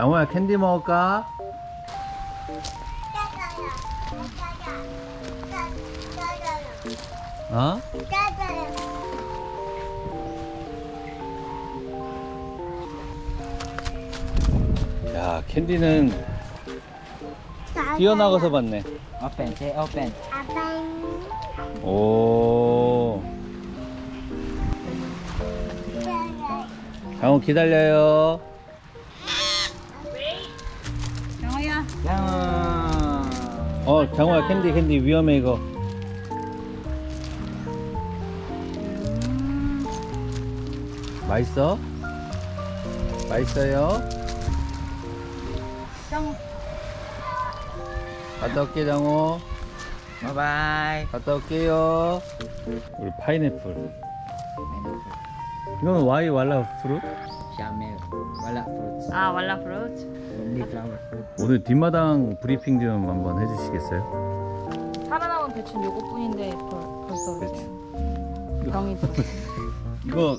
장호야 캔디 먹을까? 어? 야 캔디는 뛰어나가서 봤네 Open, say open. 오 장호 기다려요 어 장호야 캔디 캔디 위험해 이거 맛있어? 맛있어요? 장호. 갔다 올게 장호 bye. 갔다 올게요 우리 파인애플 이거는 와이 왈라 프루? Shamil. Wala fruits. 아 왈라 프루트. Only flower fruit. 오늘 뒷마당 브리핑 좀 한번 해주시겠어요? 살아남은 배추는 요것뿐인데 벌, 벌써 이렇게 병이 들어. 이거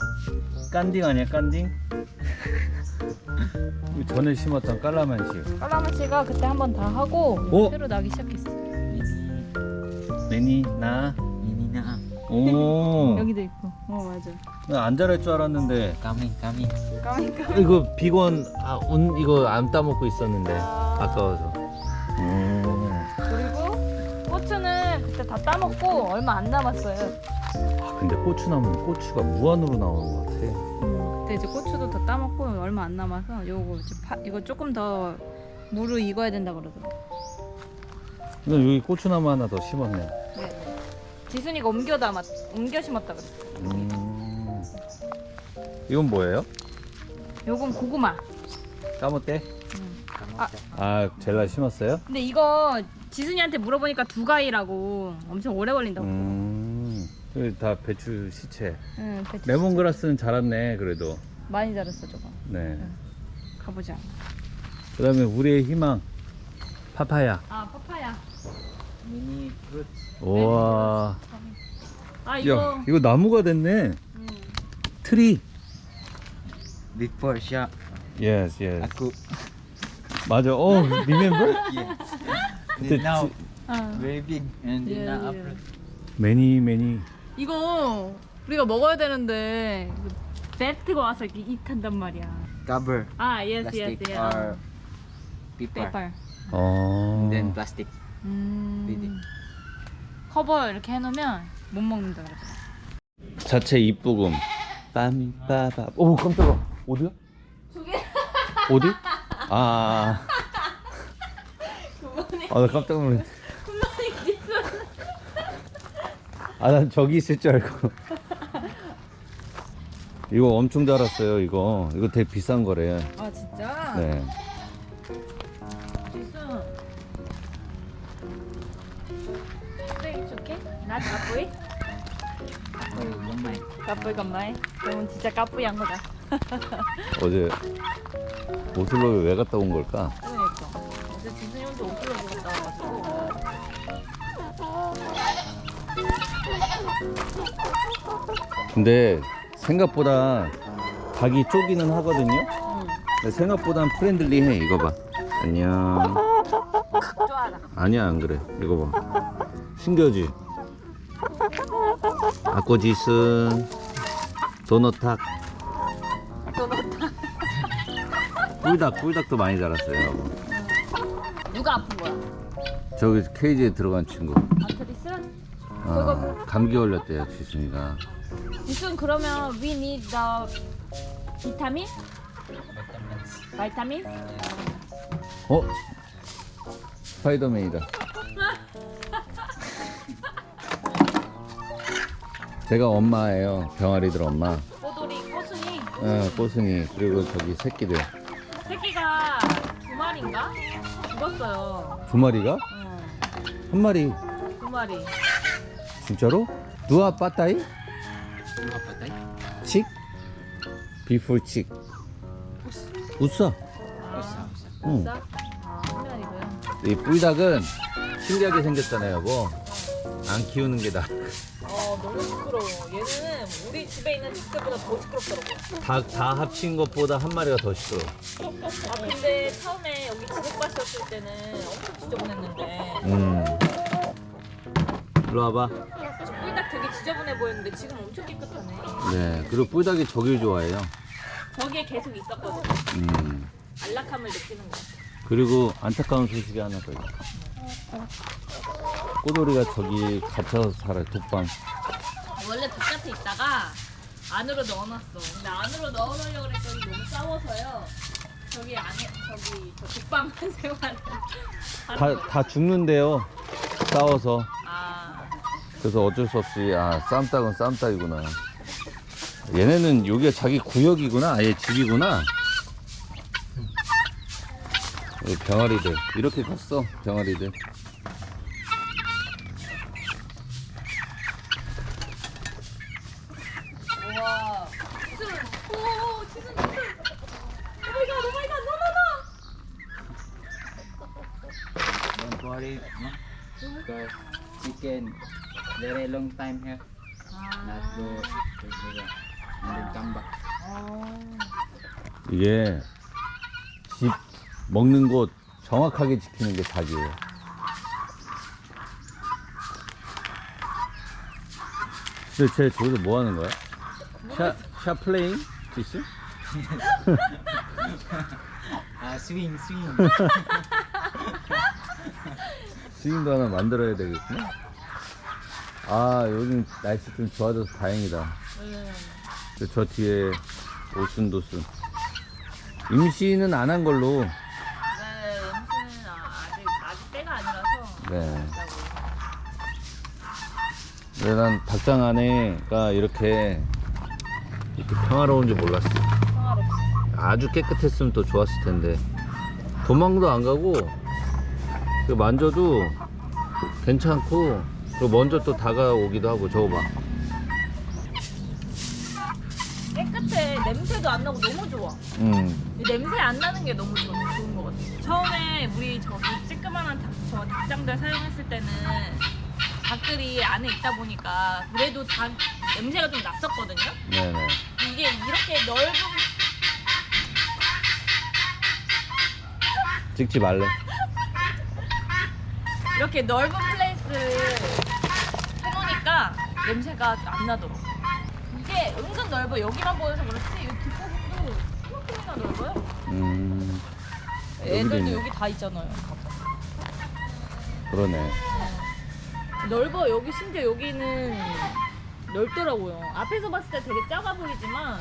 깐딩 아니야 깐딩? 이거 전에 심었던 깔라만시 깔라마치가 그때 한 번 다 하고 오! 새로 나기 시작했어. Mini. 매니 나 Mini na. 오. 여기도 있고. 어 맞아. 나안 자랄 줄 알았는데 Coming, coming. 까마니까. 이거 비건 아, 온 이거 안 따먹고 있었는데 아까워서. 음. 그리고 고추는 그때 다 따먹고 얼마 안 남았어요. 아 근데 고추나무는 고추가 무한으로 나오는 것 같아. 음, 그때 이제 고추도 다 따먹고 얼마 안 남아서 요거 이제 파, 이거 조금 더 무르 익어야 된다 그러더라고. 근데 여기 고추나무 하나 더 심었네. 네. 지순이가 옮겨 담았, 옮겨 심었다 그랬어. 음. 이건 뭐예요? 요건 고구마. 까먹대? 음. 아. 아 젤라 심었어요? 근데 이거 지순이한테 물어보니까 두 가위라고 엄청 오래 걸린다고. 음. 여기 다 배추 시체. 응, 배추 레몬그라스는 자랐네 그래도. 많이 자랐어 저거. 네. 가보자. 그다음에 우리의 희망 파파야. 아 파파야. Mini fruits. 우와. 아 이거. 야 이거 나무가 됐네. 음. 트리. Before siya. 예스 예스. Ako. 맞아. 어 리멤버? Yeah. But And now, 아. very big. And Yeah, na yeah. fruit. 매니 매니. 이거 우리가 먹어야 되는데 배트가 와서 이렇게 익한단 말이야. Cover. 아 예스 Plastic 예스. or paper. 페이퍼. 어. And then plastic. 음. 비디. 커버 이렇게 해놓으면 못 먹는다 그래. 자체 입부금. 빰빠바. 오 깜짝아. 어디야? 저게 어디? 아. 아나 깜짝 놀랐네. 구멍이 있어. 아난 저기 있을 줄 알고. 이거 엄청 자랐어요 이거. 이거 되게 비싼 거래. 아 진짜? 네. 간마이? 그러면 진짜 까뿌이한 거다. 어제 오슬로에 왜 갔다 온 걸까? 그러니까. 어제 지순이 혼자 입고 갔다 와가지고. 근데 생각보다 닭이 쪼기는 하거든요. 응. 근데 생각보단 프렌들리해. 이거 봐. 안녕. 좋아라. 아니야 안 그래. 이거 봐. 신기하지? 아꼬지슨 도너탁 도넛. 꿀닭 꿀닭도 많이 자랐어요. 누가 아픈 거야? 저기 케이지에 들어간 친구. 아트리스? 아, 감기 걸렸대요 지순이가. 지순 그러면 we need the 비타민? 바이타민? 어? 스파이더맨이다. 제가 엄마예요. 병아리들 엄마. 꼬돌이, 꼬순이. 어, 꼬순이 그리고 저기 새끼들 새끼가 두 마리인가? 죽었어요. 두 마리가 어, 한 마리 두 마리. 진짜로? 누아 빠따이? Ano patay? 칙? 비풀 칙. 아, usa. 응. 싸? 아, 한 마리고요. 이 뿔닭은 신기하게 생겼잖아요, 여보. 안 키우는 게 나. 어, 너무 부끄러워. 얘는 우리 집에 있는 닭들보다 더 시끄럽더라고. 다, 다 합친 것보다 한 마리가 더 시끄러워. 아 근데 처음에 여기 지속밭이었을 때는 엄청 지저분했는데 음. 일로 와봐. 저 꿀닭 되게 지저분해 보였는데 지금 엄청 깨끗하네. 네. 그리고 뿔닭이 저길 좋아해요. 거기에 계속 있었거든. 음. 안락함을 느끼는 거. 그리고 안타까운 소식이 하나 더 있어. 꼬돌이가 저기 갇혀서 살아요. 독방. 원래 바깥에 있다가 안으로 넣어놨어. 근데 안으로 넣어놓으려고 그랬더니 너무 싸워서요. 저기 안에 저기 저 독방 하는 다. 다 죽는데요. 싸워서. 아 그래서 어쩔 수 없이 아 쌈닭은 쌈닭이구나. 얘네는 여기가 자기 구역이구나. 아예 집이구나. 병아리들 이렇게 컸어 병아리들. 우와. 치즈. 오 치즈 치즈. 오마이갓 오마이갓 노노노. Don't worry, no? Because chicken very long time here. Not go to the back. 이게 집 먹는 곳 정확하게 지키는 게 닭이에요. 근데 쟤 저기서 뭐 하는 거야? 샤, 샤 플레잉? 지스? Ah, swing, swing. 스윙도 하나 만들어야 되겠구나. 아, 요즘 날씨 좀 좋아져서 다행이다. 음. 저- 저 뒤에 오순도순. 임시는 안한 걸로. 네, 임신은 아- 아직 아직 때가 아니라서. 네. 있다고. 근데 난 닭장 안에가 이렇게, 이렇게 평화로운 줄 몰랐어. 평화롭지. 아주 깨끗했으면 더 좋았을 텐데. 도망도 안 가고, 그 만져도 괜찮고, 그리고 먼저 또 다가오기도 하고, 저거 봐. 냄새도 안 나고 너무 좋아. 음. 이 냄새 안 나는 게 너무 좋, 좋은 것 같아. 처음에 우리 저기 쬐끄만한 닭, 저 닭장들 사용했을 때는 닭들이 안에 있다 보니까 그래도 닭 냄새가 좀 났었거든요. 네네. 이게 이렇게 넓은 찍지 말래. 이렇게 넓은 플레이스를 해놓으니까 냄새가 안 나더라고. 이게 은근 넓어. 여기만 보여서 그렇지 음. 여기도 애들도 있네. 여기 다 있잖아요. 그러네. 넓어 여기 심지어 여기는 넓더라고요 앞에서 봤을 때 되게 작아 보이지만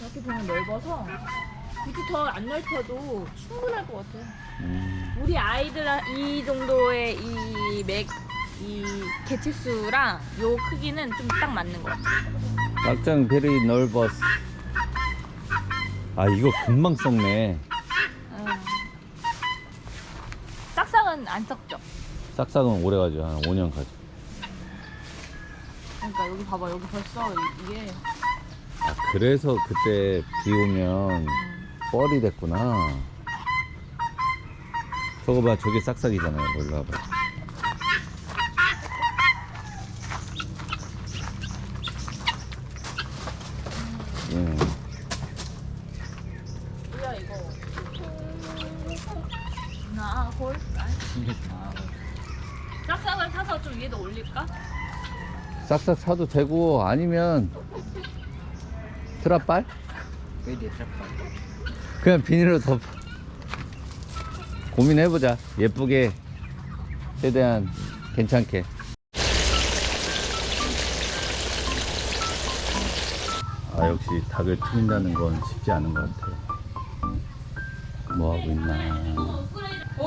이렇게 보면 넓어서 굳이 더 안 넓혀도 충분할 것 같아요 음. 우리 아이들 이 정도의 이 맥 이 개체수랑 요 크기는 좀 딱 맞는 것 같아요 닭장 베리 넓었어. 아 이거 금방 썩네. 음. 싹싹은 안 썩죠 싹싹은 오래 가죠. 한 5년 가죠. 그러니까 여기 봐봐 여기 벌써 이- 이게 아 그래서 그때 비 오면 음. 뻘이 됐구나. 저거 봐 저게 싹싹이잖아요. 여기 봐봐. 음. 뭐야 이거 나 볼까? 싹싹을 사서 좀 위에다 올릴까? 싹싹 사도 되고 아니면 트라빨? Trap pa. 그냥 비닐로 덮어. 고민해보자. 예쁘게, 최대한 괜찮게. 아, 역시 닭을 튀긴다는 건 쉽지 않은 것 같아요. 뭐 하고 있나. 오!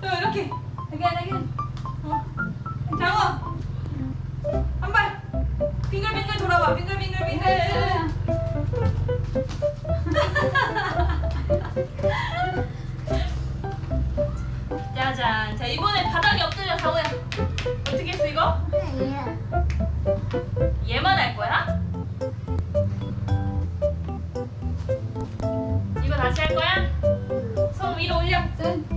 또 이렇게 again again. 어. 장어. 한 발. 빙글빙글 돌아봐. 빙글빙글빙글. 짜잔. 자 이번에 바닥에 엎드려 장어야. 어떻게 했어 이거? 위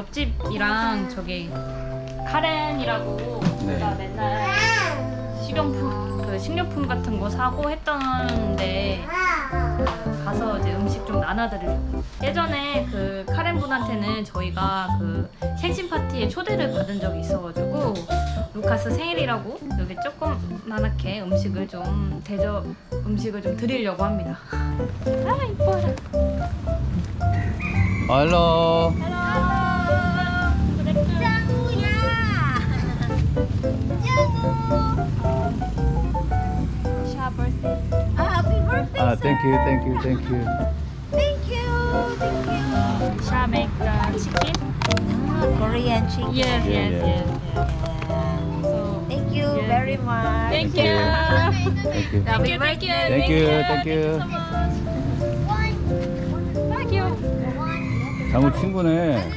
옆집이랑 저기 카렌이라고 네. 제가 맨날 식용품 그 식료품 같은 거 사고 했던데 그 가서 이제 음식 좀 나눠드리려고. 예전에 그 카렌 분한테는 저희가 그 생신 파티에 초대를 받은 적이 있어가지고 루카스 생일이라고 여기 조그만하게 음식을 좀 대접 음식을 좀 드리려고 합니다. 아 이뻐라. 헬로. Happy birthday! 아, 땡큐, 땡큐, 땡큐. Thank you! Thank you! Shall I make the chicken? Korean chicken. Yes, Yeah, yes, yeah. yes, yes. So Thank you Yes. very much. thank you. 땡큐. Thank you, thank you, Thank you, thank you. so much. Thank you. 장우 친구네.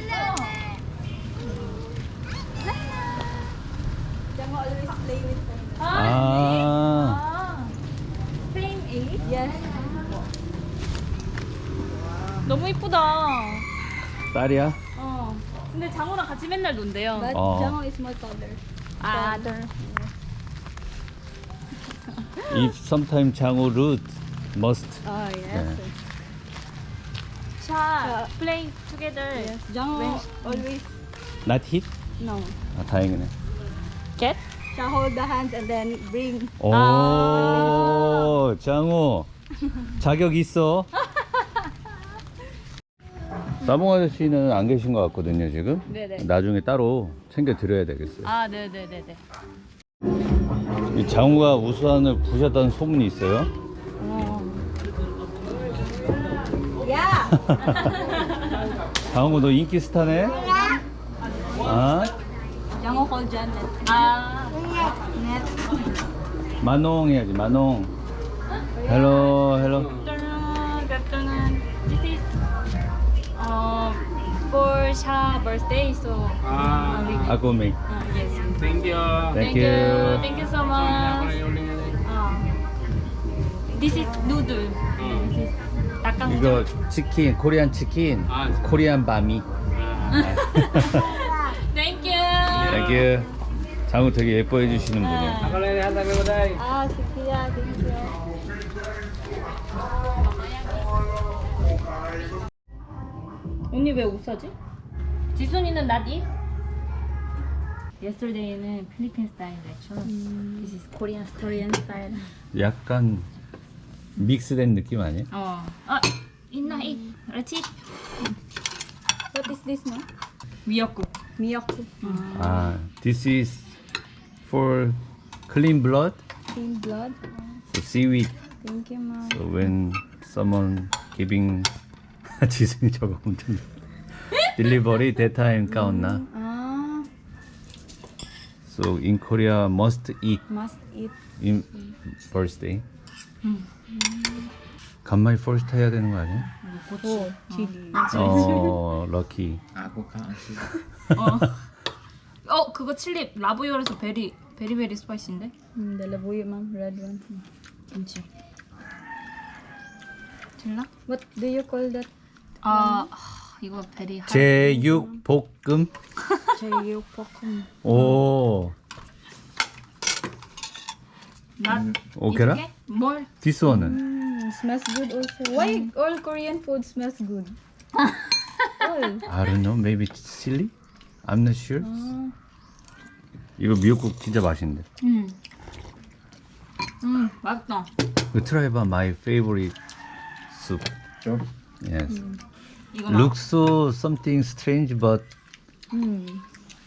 아, 아. 아. Yes. 너무 이쁘다. 딸이야? 어. 근데 장우랑 같이 맨날 논대요. But Oh. Jango is my father. 아, If sometime 장우 root must. Oh, yes. 네. 자, play together. Yes. When- always, Not hit? no. 아, 다행이네. Get? Siya hold the hands and then bring. 오, 아. 장우. 자격 있어. 사봉 아저씨는 안 계신 것 같거든요, 지금. 네네. 나중에 따로 챙겨 드려야 되겠어요. 아, 네, 네, 네, 네. 이 장우가 우수한을 부셨다는 소문이 있어요. Yeah! 장우 너 인기 스타네? 아? Jango call Janet. 아. 마농 해야지, 마농. 헬로, 헬로. afternoon, good afternoon. This is uh, for Sha birthday, so Ah, uh, we, uh, yes. thank you. Thank you. Thank you so much. Uh, this is noodle. This is 닭강정. 이거 치킨, 코리안 치킨, 아. 코리안 바미. Thank you. 땡큐. 장우 되게 예뻐해 주시는 분이에요. Ah, thank you. 언니 왜 옷 사지? 지순이는 나디? Yesterday는 필리핀 스타일 레처. This is Korean style. Korean style. 약간 믹스된 느낌 아니에요? 어. 아, 있나 이. 그렇지. What is this, no? 미역국. Miyako. 아, this is for clean blood, Clean blood. so seaweed. Thank you, ma'am. So when someone giving 지승이 저거 엄청 delivery that time 까웠나? Ah, So in Korea must eat must eat. in birthday. 간만에 first 해야 되는 거 아니야? Oh, chili. 어, 럭키. Ako ka. 어. 어, 그거 칠리 라브이올에서 베리 베리 베리 스파이시인데? Mm, the labuyo, ma'am. Red one. 김치. 칠라? What do you call that? 아, 하, 이거 베리 하. 제육 볶음. Cheyupokum. 오, 나 오케라? 뭘? This one은 Mm, smells good also. Why all Korean food smells good? all. I don't know, maybe chili? I'm not sure. Ah, 이거 미역국 진짜 맛있는데. 음. 음, 맛있다. 그 try 봐, my favorite soup. Chop. Yes. 이거 나. Looks so something strange, but mm.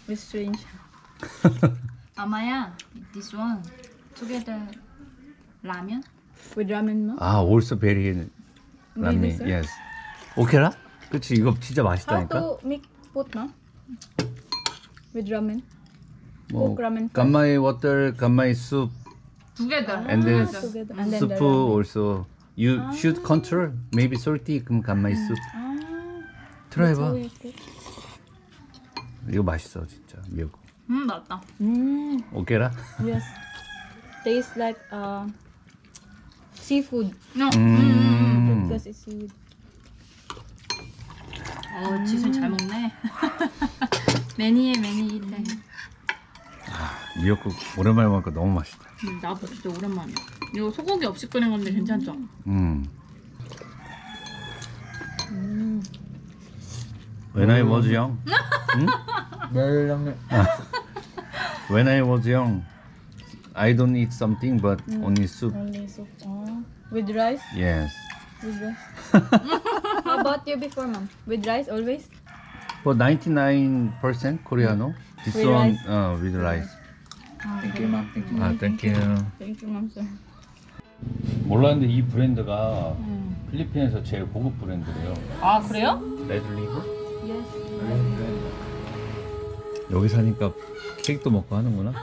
It's strange. 아마야, this one together 라면? With ramen, ma'am. 아, also very 라미. sir? Yes. 오케라? 그치, 이거 진짜 How 맛있다니까. to make pot, ma'am? With ramen. 뭐 first? 간마이 water, 간마이 soup, together. and then Together. And then soup ramen. also You should control. Maybe salty. 그럼 간마이 쑥. Ah. 트라이 봐. 이거 맛있어 진짜 미역국. 음 맞다. Mm, 오케라? yes. Tastes like uh, seafood. 어. 음. Because it's seafood. 어 지순 잘 먹네. 매니에 매니 네. 미역국 오랜만에 먹으니까 너무 맛있다. 음, 나도 진짜 오랜만이야. 이거 소고기 없이 끓인 건데 괜찮죠? 음. When I was young, Very long. when I was young, I don't eat something but only soup. Only soup. Oh. With rice? Yes. With rice. How about you before, mom? With rice always? For 99% Koreano. This With one rice? uh, with rice. Thank you, ma'am. Thank you. 아, thank you. Thank you, mom, sir. 몰랐는데 이 브랜드가 필리핀에서 제일 고급 브랜드래요. 아 그래요? 레드리브? Yes. 여기 사니까 케이크도 먹고 하는구나.